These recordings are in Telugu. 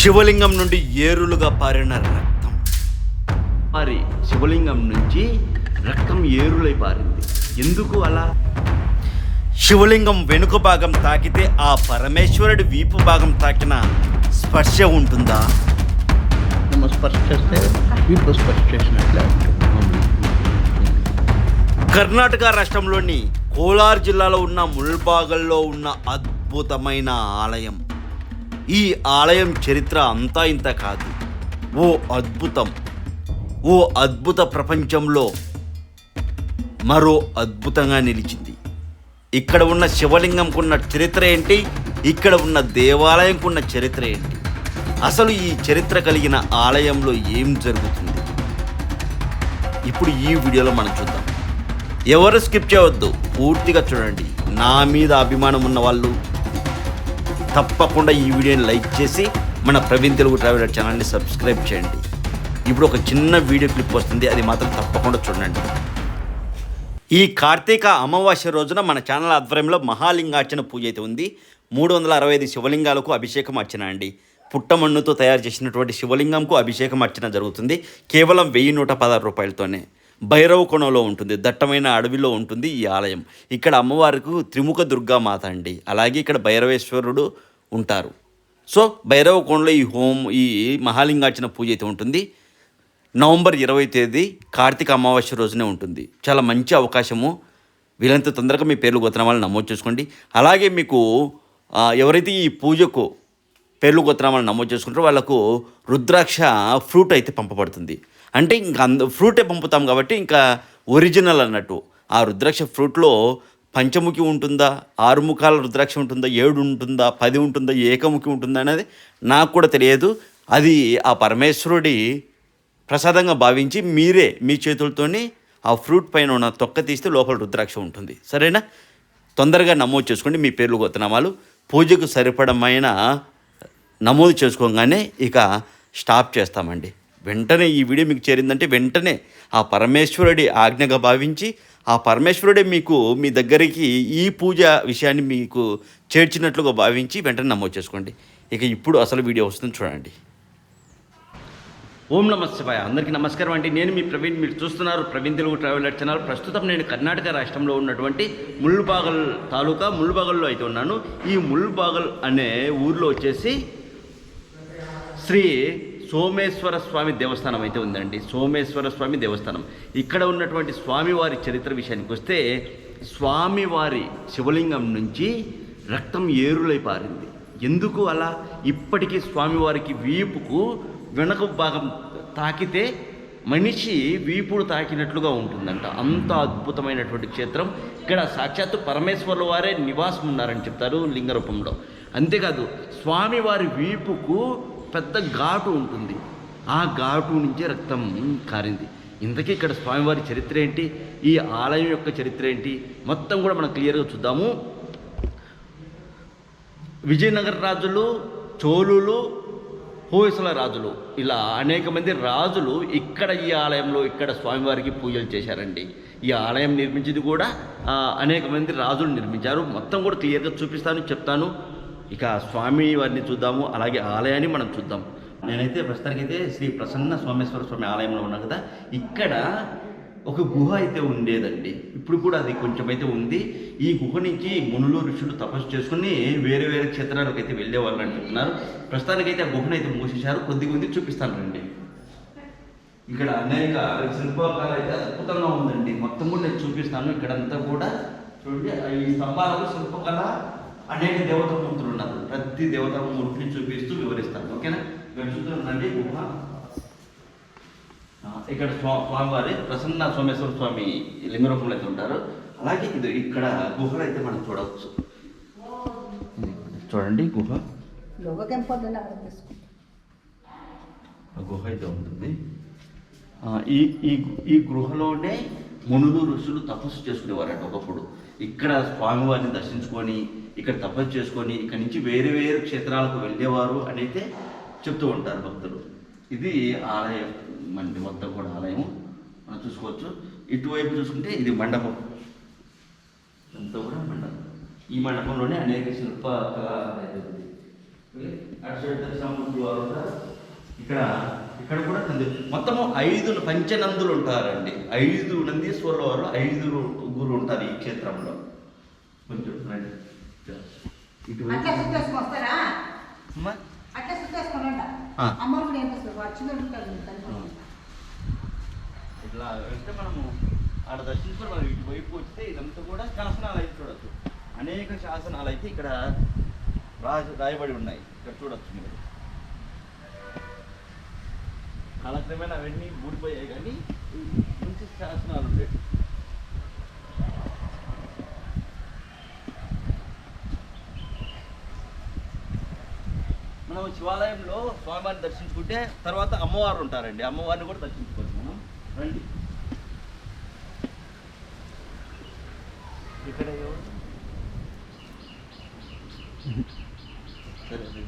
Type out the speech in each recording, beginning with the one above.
శివలింగం నుండి ఏరులుగా పారిన రక్తం. మరి శివలింగం నుంచి రక్తం ఏరులై పారింది. ఎందుకు అలా? శివలింగం వెనుక భాగం తాకితే ఆ పరమేశ్వరుడి వీపు భాగం తాకిన స్పర్శ ఉంటుందా? చేస్తే వీపు కర్ణాటక రాష్ట్రంలోని కోలార్ జిల్లాలో ఉన్న ముల్బాగల్లో ఉన్న అద్భుతమైన ఆలయం. ఈ ఆలయం చరిత్ర అంతా ఇంత కాదు. ఓ అద్భుతం. ఓ అద్భుత ప్రపంచంలో మరో అద్భుతంగా నిలిచింది. ఇక్కడ ఉన్న శివలింగంకున్న చరిత్ర ఏంటి? ఇక్కడ ఉన్న దేవాలయంకున్న చరిత్ర ఏంటి? అసలు ఈ చరిత్ర కలిగిన ఆలయంలో ఏం జరుగుతుంది? ఇప్పుడు ఈ వీడియోలో మనం చూద్దాం. ఎవరు స్కిప్ చేయవద్దు పూర్తిగా చూడండి. నా మీద అభిమానం ఉన్న వాళ్ళు తప్పకుండా ఈ వీడియోని లైక్ చేసి మన ప్రవీణ్ తెలుగు ట్రావెలర్ ఛానల్ని సబ్స్క్రైబ్ చేయండి. ఇప్పుడు ఒక చిన్న వీడియో క్లిప్ వస్తుంది అది మాత్రం తప్పకుండా చూడండి. ఈ కార్తీక అమావాస్య రోజున మన ఛానల్ ఆధ్వర్యంలో మహాలింగార్చన పూజ అయితే ఉంది. మూడు వందల అరవై ఐదు శివలింగాలకు అభిషేకం అర్చన అండి. పుట్టమన్నుతో తయారు చేసినటువంటి శివలింగంకు అభిషేకం అర్చన జరుగుతుంది. కేవలం వెయ్యి నూట పదహారు రూపాయలతోనే. భైరవ కోణంలో ఉంటుంది దట్టమైన అడవిలో ఉంటుంది ఈ ఆలయం. ఇక్కడ అమ్మవారికి త్రిముఖ దుర్గామాత అండి. అలాగే ఇక్కడ భైరవేశ్వరుడు ఉంటారు. సో భైరవ కోణంలో ఈ హోం ఈ మహాలింగార్చన పూజ అయితే ఉంటుంది. నవంబర్ ఇరవై తేదీ కార్తీక అమావాస్య రోజునే ఉంటుంది. చాలా మంచి అవకాశము. వీలంత తొందరగా మీ పేర్లు గోత్రనామాలు నమోదు చేసుకోండి. అలాగే మీకు ఎవరైతే ఈ పూజకు పేర్లు గోత్రనామాలు నమోదు చేసుకుంటారో వాళ్ళకు రుద్రాక్ష ఫ్రూట్ అయితే పంపబడుతుంది. అంటే ఇంకా అంద ఫ్రూటే పంపుతాం కాబట్టి ఇంకా ఒరిజినల్ అన్నట్టు. ఆ రుద్రాక్ష ఫ్రూట్లో పంచముఖి ఉంటుందా? ఆరు ముఖాల రుద్రాక్ష ఉంటుందా? ఏడు ఉంటుందా? పది ఉంటుందా? ఏకముఖి ఉంటుందా అనేది నాకు కూడా తెలియదు. అది ఆ పరమేశ్వరుడి ప్రసాదంగా భావించి మీరే మీ చేతులతోని ఆ ఫ్రూట్ పైన ఉన్న తొక్క తీస్తే లోపల రుద్రాక్ష ఉంటుంది. సరేనా? తొందరగా నమోదు చేసుకోండి. మీ పేర్లు గొత్తనామాలు పూజకు సరిపడమైన నమోదు చేసుకోగానే ఇక స్టాప్ చేస్తామండి. వెంటనే ఈ వీడియో మీకు చేరిందంటే వెంటనే ఆ పరమేశ్వరుడి ఆజ్ఞగా భావించి ఆ పరమేశ్వరుడే మీకు మీ దగ్గరికి ఈ పూజ విషయాన్ని మీకు చేర్చినట్లుగా భావించి వెంటనే నమోదు చేసుకోండి. ఇక ఇప్పుడు అసలు వీడియో వస్తుంది చూడండి. ఓం నమ శివాయ. అందరికీ నమస్కారం అండి. నేను మీ ప్రవీణ్. మీరు చూస్తున్నారు ప్రవీణ్ తెలుగు ట్రావెలర్ ఛానల్. ప్రస్తుతం నేను కర్ణాటక రాష్ట్రంలో ఉన్నటువంటి ముళ్ళుబాగల్ తాలూకా ముల్బాగల్లో అయితే ఉన్నాను. ఈ ముల్బాగల్ అనే ఊర్లో వచ్చేసి శ్రీ సోమేశ్వర స్వామి దేవస్థానం అయితే ఉందండి. సోమేశ్వర స్వామి దేవస్థానం. ఇక్కడ ఉన్నటువంటి స్వామివారి చరిత్ర విషయానికి వస్తే స్వామివారి శివలింగం నుంచి రక్తం ఏరులై పారింది. ఎందుకు అలా? ఇప్పటికీ స్వామివారికి వీపుకు వెనక భాగం తాకితే మనిషి వీపుడు తాకినట్లుగా ఉంటుందంట. అంత అద్భుతమైనటువంటి క్షేత్రం. ఇక్కడ సాక్షాత్తు పరమేశ్వరుల వారే నివాసం ఉన్నారని చెప్తారు లింగ రూపంలో అంతేకాదు స్వామివారి వీపుకు పెద్ద ఘాటు ఉంటుంది. ఆ ఘాటు నుంచే రక్తం కారింది. ఇంతకీ ఇక్కడ స్వామివారి చరిత్ర ఏంటి? ఈ ఆలయం యొక్క చరిత్ర ఏంటి? మొత్తం కూడా మనం క్లియర్గా చూద్దాము. విజయనగర రాజులు చోళులు హోయసల రాజులు. ఇలా అనేక మంది రాజులు ఇక్కడ ఈ ఆలయంలో ఇక్కడ స్వామివారికి పూజలు చేశారండి. ఈ ఆలయం నిర్మించింది కూడా అనేక మంది రాజులు నిర్మించారు. మొత్తం కూడా క్లియర్గా చూపిస్తాను చెప్తాను. ఇక స్వామి వారిని చూద్దాము అలాగే ఆలయాన్ని మనం చూద్దాం. నేనైతే ప్రస్తుతానికైతే శ్రీ ప్రసన్న సోమేశ్వర స్వామి ఆలయంలో ఉన్నాను కదా ఇక్కడ ఒక గుహ అయితే ఉండేదండి. ఇప్పుడు కూడా అది కొంచెం అయితే ఉంది. ఈ గుహ నుంచి మునులు ఋషులు తపస్సు చేసుకుని వేరే వేరే క్షేత్రాలకు అయితే వెళ్ళేవాళ్ళు అంటున్నారు. ప్రస్తుతానికైతే ఆ గుహను అయితే మూసేశారు. కొద్దిగా ఉంది చూపిస్తాను రండి. ఇక్కడ అనేక శిల్పకాలు అయితే అద్భుతంగా ఉందండి. మొత్తం కూడా నేను చూపిస్తాను. ఇక్కడంతా కూడా చూడండి. ఈ స్తంభాలకు శిల్పకళ అనేక దేవత మూర్తులు ఉన్నారు ప్రతి దేవతా మూర్తిని చూపిస్తూ వివరిస్తాను ఓకేనా? ఇక్కడ చూస్తున్నారండి గుహ ఇక్కడ స్వా స్వామివారి ప్రసన్న సోమేశ్వర స్వామి లింగరూపంలో అయితే ఉంటారు. అలాగే ఇది ఇక్కడ గుహలు అయితే మనం చూడవచ్చు. చూడండి గుహ. గుహ అయితే ఉంటుంది. ఈ ఈ ఈ గృహలోనే మునులు ఋషులు తపస్సు చేసుకునేవారంట ఒకప్పుడు. ఇక్కడ స్వామివారిని దర్శించుకొని ఇక్కడ తపస్సు చేసుకొని ఇక్కడ నుంచి వేరే వేరే క్షేత్రాలకు వెళ్ళేవారు అని అయితే చెప్తూ ఉంటారు భక్తులు. ఇది ఆలయం మంది మొత్తం కూడా ఆలయం మనం చూసుకోవచ్చు. ఇటువైపు చూసుకుంటే ఇది మండపం. అంతా కూడా మండపం. ఈ మండపంలోనే అనేక శిల్ప వారు ఇక్కడ ఇక్కడ కూడా నంది మొత్తము ఐదు పంచనందులు ఉంటారండి. ఐదు నందీశ్వరుల వారు ఐదుగురు ఉంటారు ఈ క్షేత్రంలో. కొంచెం రండి. ఇట్లా వెళ్తే మనము ఆడ దర్శించుకొని మనం ఇటువైపు వస్తే ఇదంతా కూడా శాసనాలు అయితే చూడొచ్చు. అనేక శాసనాలు అయితే ఇక్కడ రాసి రాయబడి ఉన్నాయి. ఇక్కడ చూడొచ్చు మీరు. కాలక్రమేణా అవన్నీ ఊడిపోయాయి కానీ మంచి శాసనాలు ఉండేవి. మనం శివాలయంలో స్వామివారిని దర్శించుకుంటే తర్వాత అమ్మవారు ఉంటారండి. అమ్మవారిని కూడా దర్శించుకోవచ్చు మనం. రండి. ఇక్కడ? సరే రండి.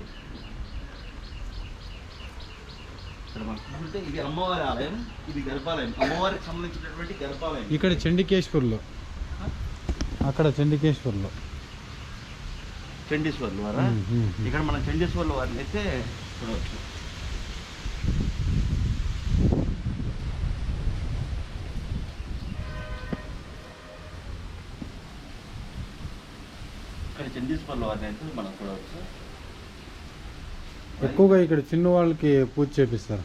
ఇది అమ్మవారి ఆలయం ఇది గర్భాలయం. అమ్మవారికి సంబంధించినటువంటి గర్భాలయం. ఇక్కడ చండికేశ్వర్లో. అక్కడ చండికేశ్వర్లో. చండీశ్వర్లు వారా. ఇక్కడ మనం చండీశ్వర్లు వారిని అయితే చూడవచ్చు. ఇక్కడ చండీశ్వర్లు వారిని అయితే మనం చూడవచ్చు. ఎక్కువగా ఇక్కడ చిన్న వాళ్ళకి పూజ చేపిస్తారు?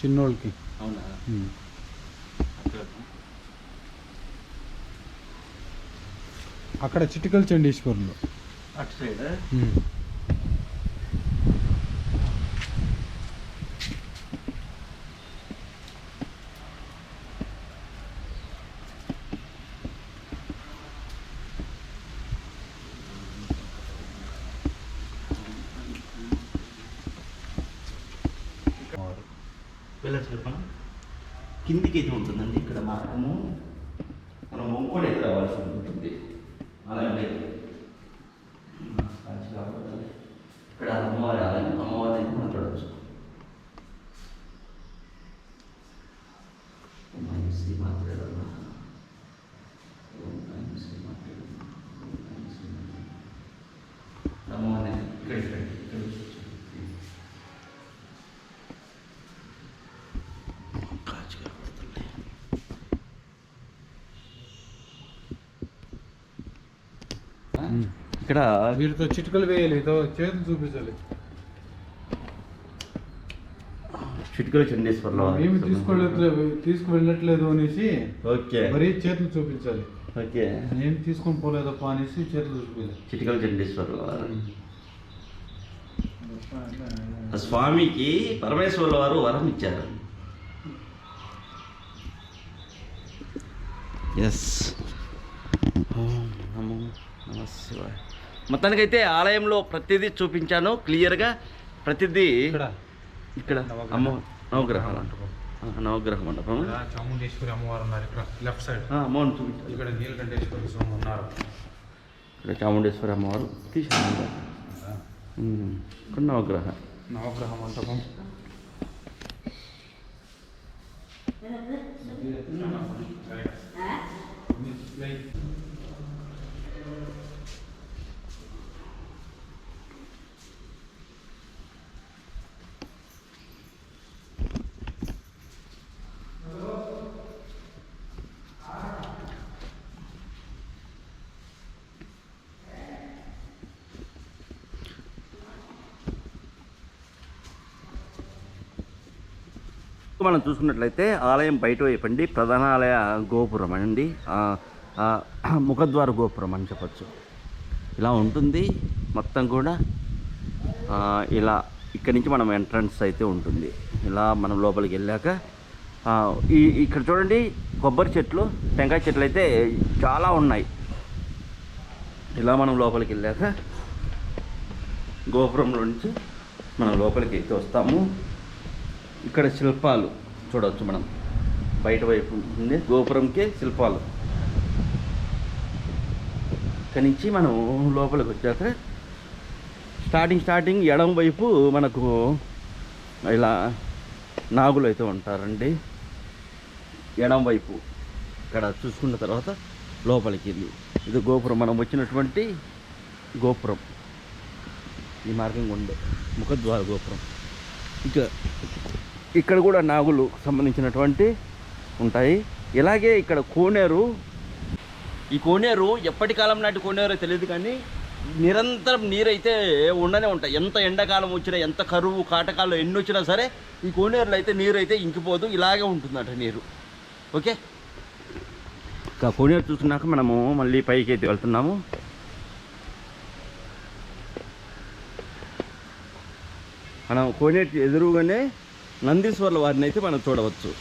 చిన్నోళ్ళకి. అవునా? అక్కడ చిటికల్ చండీశ్వర్లో. అటు సైడ్ ఉమ్. వెళ్ళచ్చు మనం కిందికి అయితే ఉంటుందండి ఇక్కడ మార్గము మనం వంకోడి అయితే రావాల్సి ఉంటుంది అలాగే ఇక్కడ అమ్మవారి ఆలయం అమ్మవారి అయితే మనం చూడవచ్చు ఓం శ్రీ మాత్రే నమః. ఓం ఐం శ్రీ మాత్రే నమః. ఓం ఐం శ్రీ మాత్రే నమః. అమ్మవారిని ఇక్కడ ఇక్కడ ఇక్కడ చూడొచ్చు. కాచి కనబడుతుంది ఉమ్. ఇక్కడ వీరితో చిటికలు వేయాలి చేతులు చూపించాలి. చిట్కల చండేశ్వర్లో ఏమి తీసుకోలేదు తీసుకువెళ్ళట్లేదు అనేసి ఓకే. మరీ చేతులు చూపించాలి. ఓకే. ఏం తీసుకొని పోలేదప్పా అనేసి చేతులు చూపించాలి. చిటికల చండేశ్వర్ల స్వామికి పరమేశ్వర్ల వారు వరం ఇచ్చారు. ఎస్ నమో నమ శివాయ మొత్తానికైతే ఆలయంలో ప్రతిదీ చూపించాను. క్లియర్గా ప్రతిదీ ఇక్కడ. ఇక్కడ. అమ్మ నవగ్రహ నవగ్రహ మండపం చాముండేశ్వరి అమ్మవారు ఉన్నారు. ఇక్కడ లెఫ్ట్ సైడ్. ఆ, అమ్మవారిని చూపించాలి ఇక్కడ నీలకంఠేశ్వరి స్వామి ఉన్నారు. ఇక్కడ చాముండేశ్వరి అమ్మవారు తీసాను ఇక్కడ నవగ్రహ. నవగ్రహ మంటపం మనం చూసుకున్నట్లయితే ఆలయం బయట వైపు అండి ప్రధాన ఆలయ గోపురం అండి ముఖద్వార గోపురం అని చెప్పచ్చు. ఇలా ఉంటుంది మొత్తం కూడా. ఇలా ఇక్కడి నుంచి మనం ఎంట్రన్స్ అయితే ఉంటుంది. ఇలా మనం లోపలికి వెళ్ళాక ఈ ఇక్కడ చూడండి కొబ్బరి చెట్లు టెంకాయ చెట్లు అయితే చాలా ఉన్నాయి. ఇలా మనం లోపలికి వెళ్ళాక గోపురంలో నుంచి మనం లోపలికి అయితే వస్తాము. ఇక్కడ శిల్పాలు చూడవచ్చు మనం. బయట వైపు ఉంది గోపురంకే శిల్పాలు. ఇక్కడి నుంచి మనం లోపలికి వచ్చాక స్టార్టింగ్ స్టార్టింగ్ ఎడం వైపు మనకు ఇలా నాగులు అయితే ఉంటారండి. ఎడం వైపు. ఇక్కడ చూసుకున్న తర్వాత లోపలికి ఇది ఇది గోపురం. మనం వచ్చినటువంటి గోపురం. ఈ మార్గం ఉండే ముఖద్వార గోపురం. ఇక ఇక్కడ కూడా నాగులు సంబంధించినటువంటి ఉంటాయి. ఇలాగే ఇక్కడ కోనేరు. ఈ కోనేరు ఎప్పటి కాలం నాటి కోనేరో తెలియదు కానీ నిరంతరం నీరైతే ఉండనే ఉంటాయి. ఎంత ఎండాకాలం వచ్చినా ఎంత కరువు కాటకాలు ఎన్ని వచ్చినా సరే ఈ కోనేరులో అయితే నీరు అయితే ఇంకిపోదు. ఇలాగే ఉంటుందట నీరు. ఓకే. ఇంకా కోనేరు చూసుకున్నాక మనము మళ్ళీ పైకి అయితే వెళ్తున్నాము. మనం కోనేటి ఎదురుగానే నందీశ్వర్ల వారిని అయితే మనం చూడవచ్చు.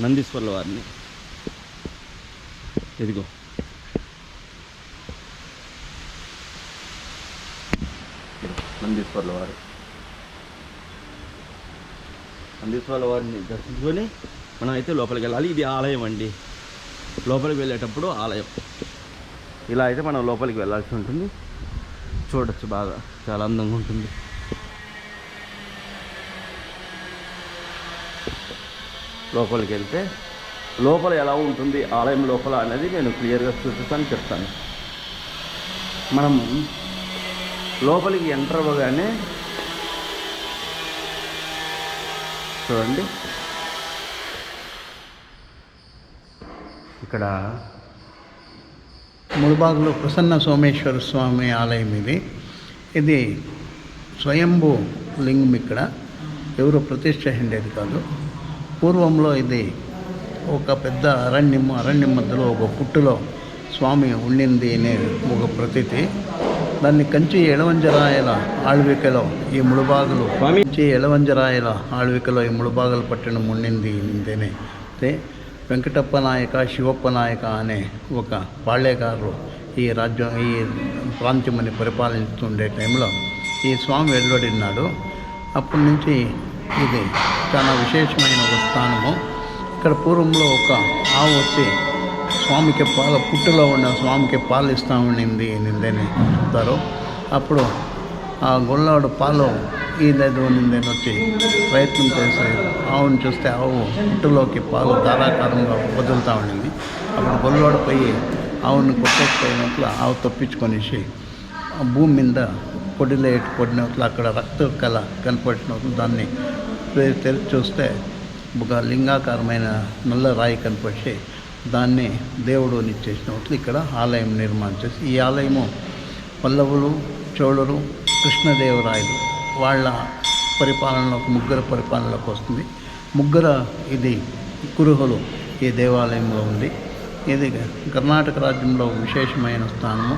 నందీశ్వర్ల వారిని. ఎదిగో నందీశ్వర్ల వారు. నందీశ్వర్ల వారిని దర్శించుకొని మనం అయితే లోపలికి వెళ్ళాలి. ఇది ఆలయం అండి. లోపలికి వెళ్ళేటప్పుడు ఆలయం. ఇలా అయితే మనం లోపలికి వెళ్ళాల్సి ఉంటుంది. చూడొచ్చు బాగా. చాలా అందంగా ఉంటుంది. లోపలికి వెళ్తే లోపల ఎలా ఉంటుంది ఆలయం లోపల అనేది నేను క్లియర్గా చూపిస్తాను చెప్తాను. మనం లోపలికి ఎంటర్ అవ్వగానే చూడండి. ఇక్కడ ముడిబాగులో ప్రసన్న సోమేశ్వర స్వామి ఆలయం ఇది. ఇది స్వయంభూ లింగం ఇక్కడ. ఎవరు ప్రతిష్ట ఉండేది కాదు. పూర్వంలో ఇది ఒక పెద్ద అరణ్యం అరణ్యం మధ్యలో ఒక పుట్టులో స్వామి ఉండింది అనే ఒక ప్రతీతి. దాన్ని కంచి ఎలవంజరాయల ఆళ్వికలో ఈ ముడిబాగులు కంచి ఎలవంజరాయల ఆళ్వికలో ఈ ముడిబాగల పట్టణం ఉండింది ఇంతేనే వెంకటప్ప నాయక శివప్ప నాయక అనే ఒక పాళ్యగారు ఈ రాజ్యం ఈ ప్రాంత్యమని పరిపాలిస్తుండే టైంలో ఈ స్వామి వెలువడినాడు అప్పటి నుంచి ఇది చాలా విశేషమైన ఒక స్థానము. ఇక్కడ పూర్వంలో ఒక ఆవు వచ్చి స్వామికి పాల పుట్టులో ఉన్న స్వామికి పాలు ఇస్తా ఉండింది నిందని చెప్తారు అప్పుడు ఆ గొల్లాడు పాలు ఈ దగ్గర వచ్చి ప్రయత్నం చేసి ఆవును చూస్తే ఆవు పుట్టులోకి పాలు ధారాకారంగా వదులుతూ ఉండింది. అప్పుడు గొల్లాడు పోయి ఆవును కొట్టేసిపోయినట్లు ఆవు తప్పించుకొనేసి ఆ భూమి మీద పొడిలో ఎట్టు పడినట్లు అక్కడ రక్త కళ కనపడినట్లు దాన్ని తెరిచి చూస్తే ఒక లింగాకారమైన నల్ల రాయి కనపడి దాన్ని దేవుడు నిచ్చేసినట్లు ఇక్కడ ఆలయం నిర్మాణం చేసి ఈ ఆలయము పల్లవులు చోళులు కృష్ణదేవరాయలు వాళ్ళ పరిపాలనలోకి ముగ్గురు పరిపాలనలోకి వస్తుంది. ముగ్గుర ఇది కురుహులు ఈ దేవాలయంలో ఉంది. ఇది కర్ణాటక రాజ్యంలో విశేషమైన స్థానము.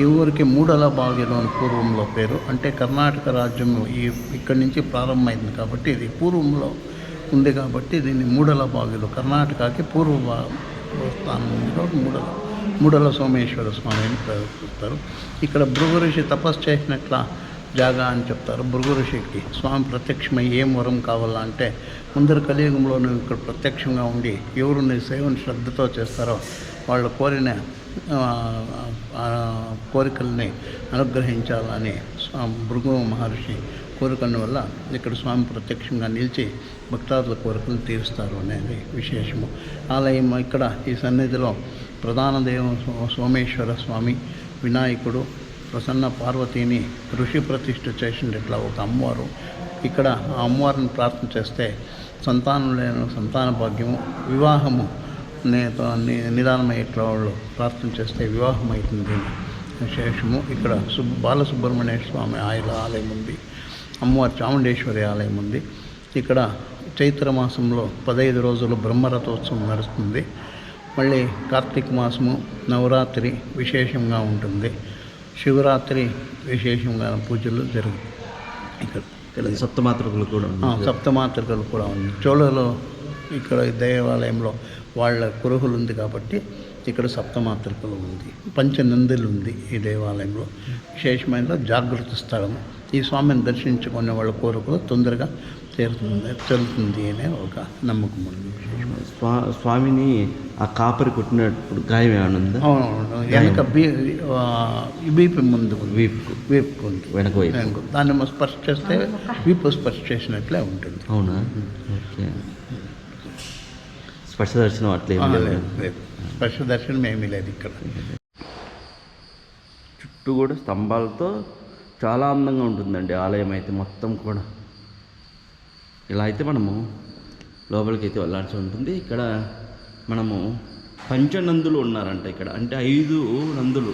ఈ ఊరికి మూడల బాగిలో అని పూర్వంలో పేరు. అంటే కర్ణాటక రాజ్యం ఈ ఇక్కడి నుంచి ప్రారంభమైంది కాబట్టి ఇది పూర్వంలో ఉంది కాబట్టి దీన్ని మూడల బాగిలో కర్ణాటకకి పూర్వ స్థానం ఉంది కాబట్టి మూడల మూడల సోమేశ్వర స్వామి అని ప్రవర్తిస్తారు ఇక్కడ భృగు ఋషి తపస్సు చేసినట్ల జాగా అని చెప్తారు. భృగు ఋషికి స్వామి ప్రత్యక్షమై ఏం వరం కావాలా అంటే ముందర కలియుగంలో నువ్వు ఇక్కడ ప్రత్యక్షంగా ఉండి ఎవరు నీ సేవను శ్రద్ధతో చేస్తారో వాళ్ళు కోరిన కోరికల్ని అనుగ్రహించాలని స్వామి భృగు మహర్షి కోరికల వల్ల ఇక్కడ స్వామి ప్రత్యక్షంగా నిలిచి భక్తాదుల కోరికలు తీరుస్తారు అనేది విశేషము. ఆలయం ఇక్కడ ఈ సన్నిధిలో ప్రధాన దేవం సోమేశ్వర స్వామి వినాయకుడు ప్రసన్న పార్వతిని ఋషి ప్రతిష్ఠ చేసినట్ల ఒక అమ్మవారు. ఇక్కడ ఆ అమ్మవారిని ప్రార్థన చేస్తే సంతానం లేని సంతాన భాగ్యము వివాహము నేతో నిదానమయ్యేట్ల వాళ్ళు ప్రార్థన చేస్తే వివాహం అవుతుంది విశేషము. ఇక్కడ సుబ్ బాలసుబ్రహ్మణ్య స్వామి ఆయుల ఆలయం ఉంది. అమ్మవారి చాముండేశ్వరి ఆలయం ఉంది. ఇక్కడ చైత్ర మాసంలో పదహైదు రోజులు బ్రహ్మరథోత్సవం నడుస్తుంది. మళ్ళీ కార్తీక మాసము నవరాత్రి విశేషంగా ఉంటుంది. శివరాత్రి విశేషంగా పూజలు జరుగుతాయి. ఇక్కడ ఇక్కడ సప్తమాతృకులు కూడా సప్తమాతృకలు కూడా ఉంది చోళలో ఇక్కడ ఈ దేవాలయంలో వాళ్ళ కురుహులు ఉంది కాబట్టి ఇక్కడ సప్తమాతృకలు ఉంది. పంచనందులు ఉంది ఈ దేవాలయంలో. విశేషమైన జాగృత స్థలం. ఈ స్వామిని దర్శించుకునే వాళ్ళ కోరికలు తొందరగా చేరుతుంది చెల్లుతుంది అనే ఒక నమ్మకం ఉంది. స్వా స్వామిని ఆ కాపరి కొట్టినప్పుడు గాయం ఏమైనా ఉందా అవునవును. వెనక బీ ఆ, వీపు ముందు ఉంది. వీపుకు. వీపుకు ఉంది. వెనక వైపు. వెనక. దాన్ని స్పర్శ చేస్తే వీపు స్పర్శ చేసినట్లే ఉంటుంది. అవునా? ఓకే. స్పర్శ దర్శనం అట్లా. స్పర్శ దర్శనం ఏమీ లేదు ఇక్కడ. చుట్టూ కూడా స్తంభాలతో చాలా అందంగా ఉంటుందండి ఆలయం అయితే మొత్తం కూడా. ఇలా అయితే మనము లోపలికి అయితే వెళ్ళాల్సి ఉంటుంది. ఇక్కడ మనము పంచనందులు ఉన్నారంట ఇక్కడ. అంటే ఐదు నందులు.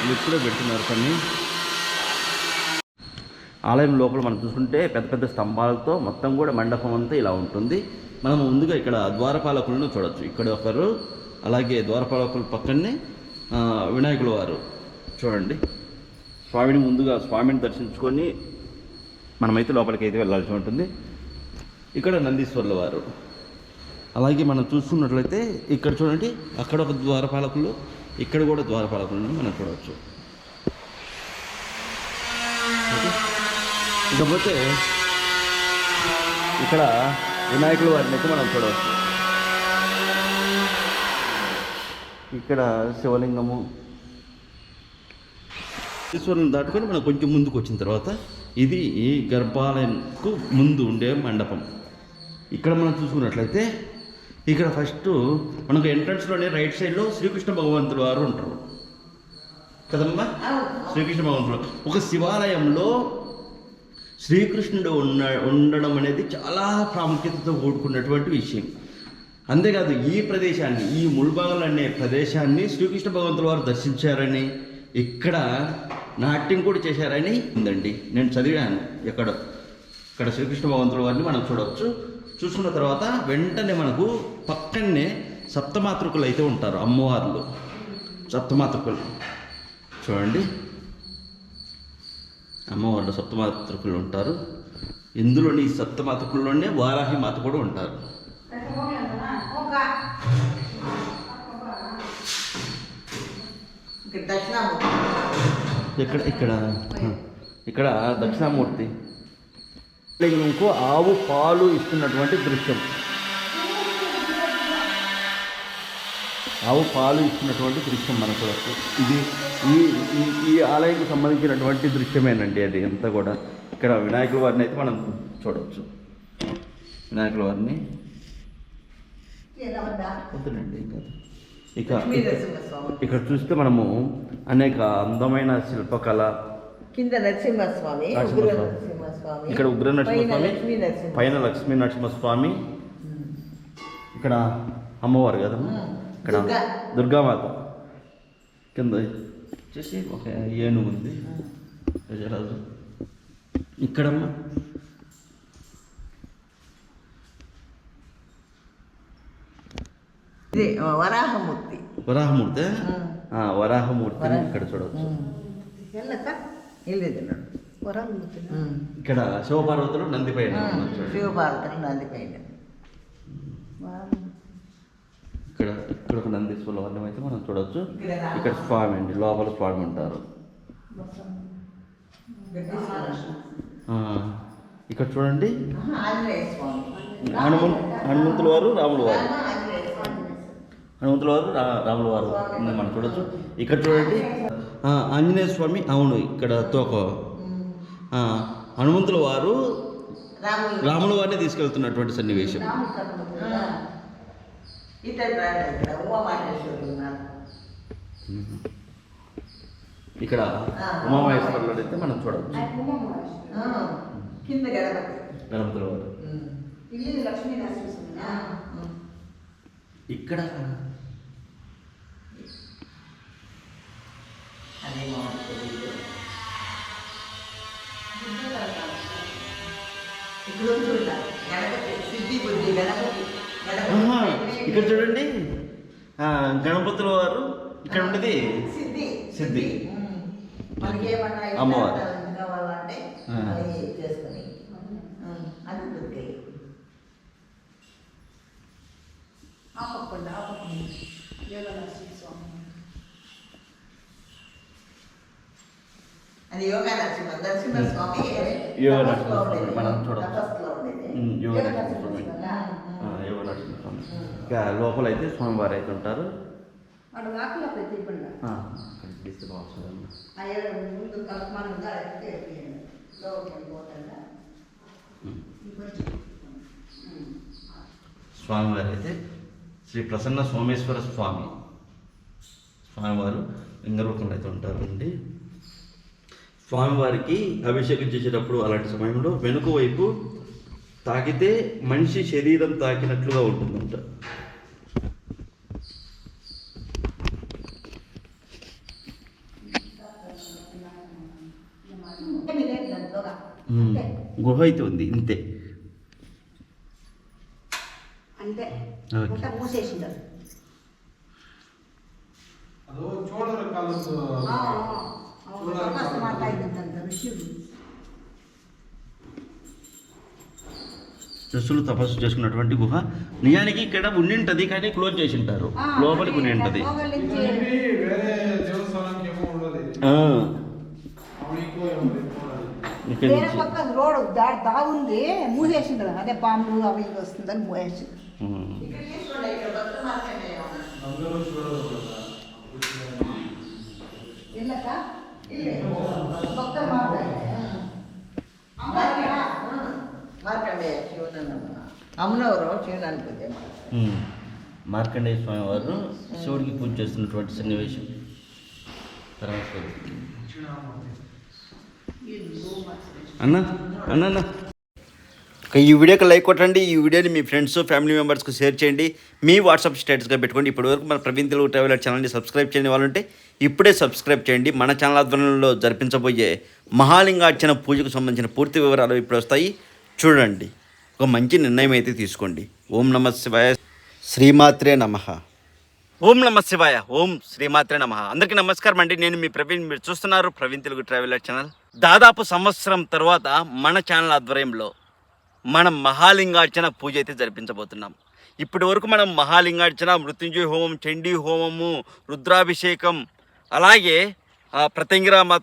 ఇవి ఇప్పుడే పెడుతున్నారు కొన్ని. ఆలయం లోపల మనం చూసుకుంటే పెద్ద పెద్ద స్తంభాలతో మొత్తం కూడా మండపం అంతా ఇలా ఉంటుంది. మనం ముందుగా ఇక్కడ ద్వారపాలకులను చూడొచ్చు. ఇక్కడ ఒకరు అలాగే ద్వారపాలకుల పక్కనే వినాయకుల వారు. చూడండి. స్వామిని ముందుగా స్వామిని దర్శించుకొని మనమైతే లోపలికి అయితే వెళ్ళాల్సి ఉంటుంది. ఇక్కడ నందీశ్వర్ల వారు. అలాగే మనం చూసుకున్నట్లయితే ఇక్కడ చూడండి అక్కడ ఒక ద్వారపాలకులు ఇక్కడ కూడా ద్వారపాలకులను మనం చూడవచ్చు. ఇకపోతే ఇక్కడ వినాయకుల వారిని అయితే మనం చూడవచ్చు. ఇక్కడ శివలింగము ఈశ్వరుని దాటుకొని మనం కొంచెం ముందుకు వచ్చిన తర్వాత ఇది ఈ గర్భాలయంకు ముందు ఉండే మండపం. ఇక్కడ మనం చూసుకున్నట్లయితే ఇక్కడ ఫస్ట్ మనకు ఎంట్రన్స్లోనే రైట్ సైడ్లో శ్రీకృష్ణ భగవంతుడు వారు ఉంటారు. కదమ్మా? శ్రీకృష్ణ భగవంతుడు. ఒక శివాలయంలో శ్రీకృష్ణుడు ఉన్న ఉండడం అనేది చాలా ప్రాముఖ్యతతో కూడుకున్నటువంటి విషయం. అంతేకాదు ఈ ప్రదేశాన్ని ఈ ముల్బాగల్ అనే ప్రదేశాన్ని శ్రీకృష్ణ భగవంతుల వారు దర్శించారని ఇక్కడ నాట్యం కూడా చేశారని ఉందండి నేను చదివాను ఎక్కడ. ఇక్కడ శ్రీకృష్ణ భగవంతుల వారిని మనం చూడవచ్చు చూసుకున్న తర్వాత వెంటనే మనకు పక్కనే సప్తమాతృకులు అయితే ఉంటారు అమ్మవార్లు. సప్తమాతృకులు. చూడండి. అమ్మవార్లు సప్తమాతృకులు ఉంటారు. ఇందులోని సప్తమాతృకుల్లోనే వారాహి మాత కూడా ఉంటారు. దక్షిణామూర్తి. ఇక్కడ ఇక్కడ. ఇక్కడ దక్షిణామూర్తి. లింగంకు ఆవు పాలు ఇస్తున్నటువంటి దృశ్యం. ఆవు పాలు ఇస్తున్నటువంటి దృశ్యం మనకు ఇది ఈ ఈ ఈ ఆలయంకు సంబంధించినటువంటి దృశ్యమేనండి అది అంతా కూడా. ఇక్కడ వినాయకుల వారిని అయితే మనం చూడవచ్చు వినాయకుల వారిని. వద్దులండి ఇంకా ఇక ఇక్కడ చూస్తే మనము అనేక అందమైన శిల్పకళ. కింద నరసింహస్వామి ఇక్కడ ఉగ్ర పైన నరసింహస్వామి లక్ష్మీ నరసింహ పైన లక్ష్మీ నరసింహస్వామి ఇక్కడ అమ్మవారు కదమ్మా ఇక్కడ దుర్గా. దుర్గామాత. కింద వచ్చేసి ఒక ఏనుగు ఉంది. గజరాజు ఇక్కడమ్మా. ఇది వరాహమూర్తి. వరాహమూర్తి ఉమ్. ఆ, వరాహమూర్తిని వరాహ. ఇక్కడ చూడవచ్చు వెళ్ళేది వరాహమూర్తి ఇక్కడ శివపార్వతులు నంది పైన ఉన్నారు చూడండి. శివపార్వతులు నంది పైన ఇక్కడ ఇక్కడ ఒక నందీశ్వర వర్ణం అయితే మనం చూడవచ్చు ఇక్కడ స్వామి అండి లోపల స్వామి ఉంటారు. ఆ, ఇక్కడ చూడండి. హనుమంతుల వారు రాముల వారు. హనుమంతుల వారు రా- రాముల వారు ఉంది మనం చూడొచ్చు. ఇక్కడ చూడండి. ఆ, ఆంజనేయ స్వామి అవును ఇక్కడ తోక. ఆ, హనుమంతుల వారు రాములు. రాముల వారిని తీసుకెళ్తున్నటువంటి సన్నివేశం. ఇక్కడ. ఉమామహేశ్వరులు అయితే మనం చూడవచ్చు ఆ, కింద గణపతి. గణపతుల వారు. ఇక్కడ తెలియదు. సిద్ధి బుద్ధి ఇక్కడ చూడండి. గణపతుల వారు ఇక్కడ ఉండేది? సిద్ధి సిద్ధి. అమ్మవారు. కావాలంటే ఆ. అవి చేసుకొని ఉమ్. అది దొరికాయి ఆ పక్కన ఆ పక్కన యోగ నరసింహ స్వామి యోగా. మనం ఉమ్, యోగ యోగ నరసింహస్వామి. నరసింహస్వామి. ఆ, యోగ నరసింహస్వామి ఇంకా లోపల అయితే స్వామివారు అయితే ఉంటారు స్వామివారు అయితే శ్రీ ప్రసన్న సోమేశ్వర స్వామి. స్వామివారు లింగరూపంలో అయితే ఉంటారండి. స్వామివారికి అభిషేకం చేసేటప్పుడు అలాంటి సమయంలో వెనుక వైపు తాకితే మనిషి శరీరం తాకినట్లుగా ఉంటుందంట. గుహ అయితే ఉంది ఇంతే. ఋషులు తపస్సు చేసుకున్నటువంటి గుహ. నిజానికి ఇక్కడ ఉండింటది కానీ క్లోజ్ చేసి ఉంటారు లోపలికి ఉండింటది రోడ్ దా దాగుంది మూసేసిండ్రు అదే పాములు అవి వస్తుందని ఉమ్. ఇక్కడ తీసుకోండి ఇక్కడ భక్త మార్కండేయ అందరూ చూడదు కదా ఇల్లక భక్త మాట్లాడే మార్కండేయ అమ్మనవరు ఉమ్. మార్కండేయ స్వామి వారు శివుడికి పూజ చేస్తున్నటువంటి సన్నివేశం. తర్వాత అన్న అన్న ఈ వీడియోకి లైక్ కొట్టండి ఈ వీడియోని మీ ఫ్రెండ్స్ ఫ్యామిలీ మెంబర్స్కి షేర్ చేయండి. మీ వాట్సాప్ స్టేటస్గా పెట్టుకోండి. ఇప్పటివరకు మన ప్రవీణ్ తెలుగు ట్రావెలర్ ఛానల్ని సబ్స్క్రైబ్ చేయని వాళ్ళు ఉంటే ఇప్పుడే సబ్స్క్రైబ్ చేయండి. మన ఛానల్ ఆధ్వర్యంలో జరిపించబోయే మహాలింగార్చన పూజకు సంబంధించిన పూర్తి వివరాలు ఇప్పుడు వస్తాయి. చూడండి. ఒక మంచి నిర్ణయం అయితే తీసుకోండి. ఓం నమ శివాయ. శ్రీమాత్రే నమ. ఓం నమ శివాయ. ఓం శ్రీమాత్రే నమ. అందరికీ నమస్కారం అండి. నేను మీ ప్రవీణ్. మీరు చూస్తున్నారు ప్రవీణ్ తెలుగు ట్రావెలర్ ఛానల్. దాదాపు సంవత్సరం తర్వాత మన ఛానల్ ఆధ్వర్యంలో మనం మహాలింగార్చన పూజ అయితే జరిపించబోతున్నాం. ఇప్పటి వరకు మనం మహాలింగార్చన మృత్యుంజయ హోమం చండీ హోమము రుద్రాభిషేకం అలాగే ఆ,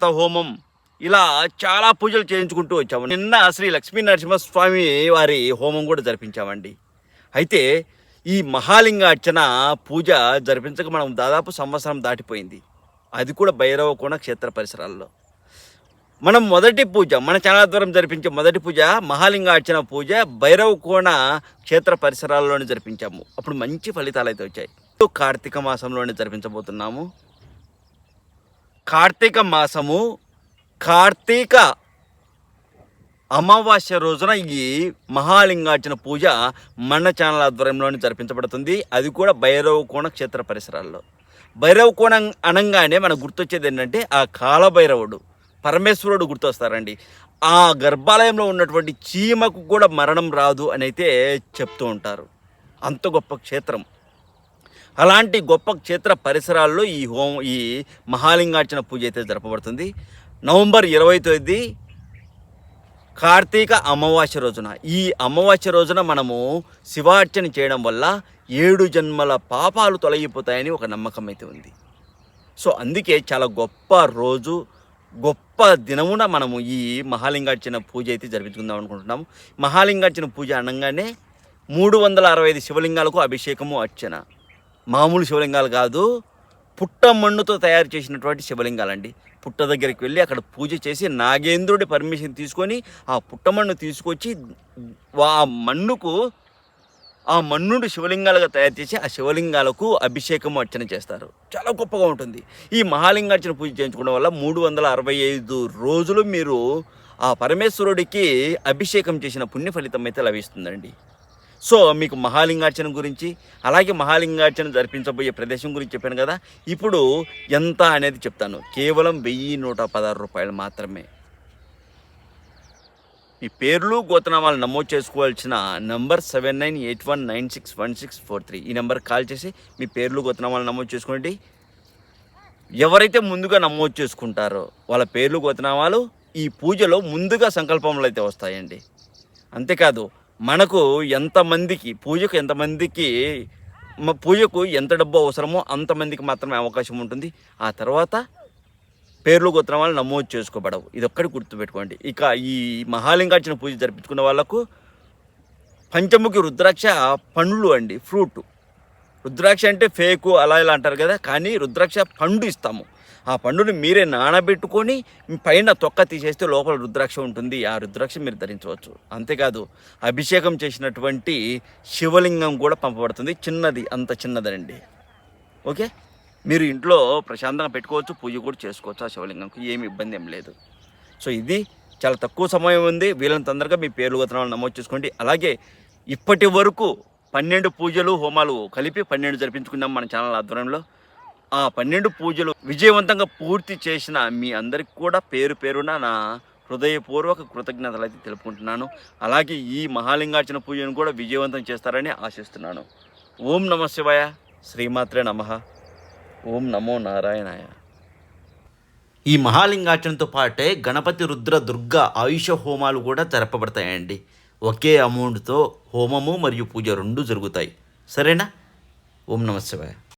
హోమం ఇలా చాలా పూజలు చేయించుకుంటూ వచ్చాము. నిన్న శ్రీ లక్ష్మీ నరసింహస్వామి వారి హోమం కూడా జరిపించామండి. అయితే ఈ మహాలింగార్చన పూజ జరిపించక మనం దాదాపు సంవత్సరం దాటిపోయింది. అది కూడా భైరవకోణ క్షేత్ర పరిసరాల్లో. మనం మొదటి పూజ మన ఛానల్ ద్వారా జరిపించే మొదటి పూజ మహాలింగార్చన పూజ భైరవకోణ క్షేత్ర పరిసరాల్లోనే జరిపించాము. అప్పుడు మంచి ఫలితాలు అయితే వచ్చాయి. కార్తీక మాసంలోనే జరిపించబోతున్నాము. కార్తీక మాసము కార్తీక అమావాస్య రోజున ఈ మహాలింగార్జున పూజ మన ఛానల్ ఆధ్వర్యంలోనే జరిపించబడుతుంది. అది కూడా భైరవకోణ క్షేత్ర పరిసరాల్లో. భైరవకోణం అనగానే మనకు గుర్తొచ్చేది ఏంటంటే ఆ కాలభైరవుడు పరమేశ్వరుడు గుర్తొస్తారండి. ఆ గర్భాలయంలో ఉన్నటువంటి చీమకు కూడా మరణం రాదు అని అయితే చెప్తూ ఉంటారు. అంత గొప్ప క్షేత్రం. అలాంటి గొప్ప క్షేత్ర పరిసరాల్లో ఈ హోం ఈ మహాలింగార్చన పూజ అయితే జరపబడుతుంది. నవంబర్ ఇరవై తొమ్మిది కార్తీక అమావాస్య రోజున. ఈ అమావాస్య రోజున మనము శివార్చన చేయడం వల్ల ఏడు జన్మల పాపాలు తొలగిపోతాయని ఒక నమ్మకం అయితే ఉంది. సో అందుకే చాలా గొప్ప రోజు గొప్ప దినమున మనము ఈ మహాలింగార్చన పూజ అయితే జరిపించుకుందాం అనుకుంటున్నాము మహాలింగార్చన పూజ అనగానే మూడు వందల అరవై ఐదు శివలింగాలకు అభిషేకము అర్చన. మామూలు శివలింగాలు కాదు పుట్ట మన్నుతో తయారు చేసినటువంటి శివలింగాలండి. పుట్ట దగ్గరికి వెళ్ళి అక్కడ పూజ చేసి నాగేంద్రుడి పర్మిషన్ తీసుకొని ఆ పుట్టమన్ను తీసుకొచ్చి ఆ మన్నుకు ఆ మన్నుడు శివలింగాలుగా తయారు చేసి ఆ శివలింగాలకు అభిషేకం అర్చన చేస్తారు. చాలా గొప్పగా ఉంటుంది. ఈ మహాలింగార్చన పూజ చేయించుకోవడం వల్ల మూడు వందల అరవై ఐదు రోజులు మీరు ఆ పరమేశ్వరుడికి అభిషేకం చేసిన పుణ్య ఫలితం అయితే లభిస్తుందండి. సో మీకు మహాలింగార్చన గురించి అలాగే మహాలింగార్చన జరిపించబోయే ప్రదేశం గురించి చెప్పాను కదా ఇప్పుడు ఎంత అనేది చెప్తాను. కేవలం వెయ్యి నూట పదహారు రూపాయలు మాత్రమే. మీ పేర్లు గోతనామాలు నమోదు చేసుకోవాల్సిన number seven nine eight one nine six one six four three. ఈ నెంబర్ కాల్ చేసి మీ పేర్లు గోతనామాలు నమోదు చేసుకోండి. ఎవరైతే ముందుగా నమోదు చేసుకుంటారో వాళ్ళ పేర్లు గోతనామాలు ఈ పూజలో ముందుగా సంకల్పంలో అయితే వస్తాయండి. అంతేకాదు మనకు ఎంతమందికి పూజకు ఎంతమందికి పూజకు ఎంత డబ్బు అవసరమో అంతమందికి మాత్రమే అవకాశం ఉంటుంది. ఆ తర్వాత పేర్లు గోత్రమాలు నమోదు చేసుకోబడవు. ఇది ఒక్కటి గుర్తుపెట్టుకోండి. ఇక ఈ మహాలింగార్జున పూజ జరిపించుకున్న వాళ్ళకు పంచముఖి రుద్రాక్ష పండ్లు అండి ఫ్రూట్. రుద్రాక్ష అంటే ఫేకు అలా ఇలా అంటారు కదా కానీ రుద్రాక్ష పండు ఇస్తాము. ఆ పండుని మీరే నానబెట్టుకొని పైన తొక్క తీసేస్తే లోపల రుద్రాక్ష ఉంటుంది. ఆ రుద్రాక్ష మీరు ధరించవచ్చు. అంతేకాదు అభిషేకం చేసినటువంటి శివలింగం కూడా పంపబడుతుంది. చిన్నది అంత చిన్నదండి ఓకే? మీరు ఇంట్లో ప్రశాంతంగా పెట్టుకోవచ్చు పూజ కూడా చేసుకోవచ్చు ఆ శివలింగంకి. ఏమి ఇబ్బంది ఏం లేదు. సో ఇది చాలా తక్కువ సమయం ఉంది. వీళ్ళని తొందరగా మీ పేర్లు గతనాలు నమోదు చేసుకోండి. అలాగే ఇప్పటి వరకు పన్నెండు పూజలు హోమాలు కలిపి పన్నెండు జరిపించుకున్నాం మన ఛానల్ ఆధ్వర్యంలో. ఆ పన్నెండు పూజలు విజయవంతంగా పూర్తి చేసిన మీ అందరికి కూడా పేరు పేరున నా హృదయపూర్వక కృతజ్ఞతలు అయితే తెలుపుకుంటున్నాను. అలాగే ఈ మహాలింగార్చన పూజను కూడా విజయవంతం చేస్తారని ఆశిస్తున్నాను. ఓం నమ శివాయ. శ్రీమాత్రే నమ. ఓం నమో నారాయణాయ. ఈ మహాలింగార్చనతో పాటే గణపతి రుద్ర దుర్గ ఆయుష హోమాలు కూడా జరపబడతాయండి. ఒకే అమౌంట్తో హోమము మరియు పూజ రెండు జరుగుతాయి. సరేనా? ఓం నమ శివాయ.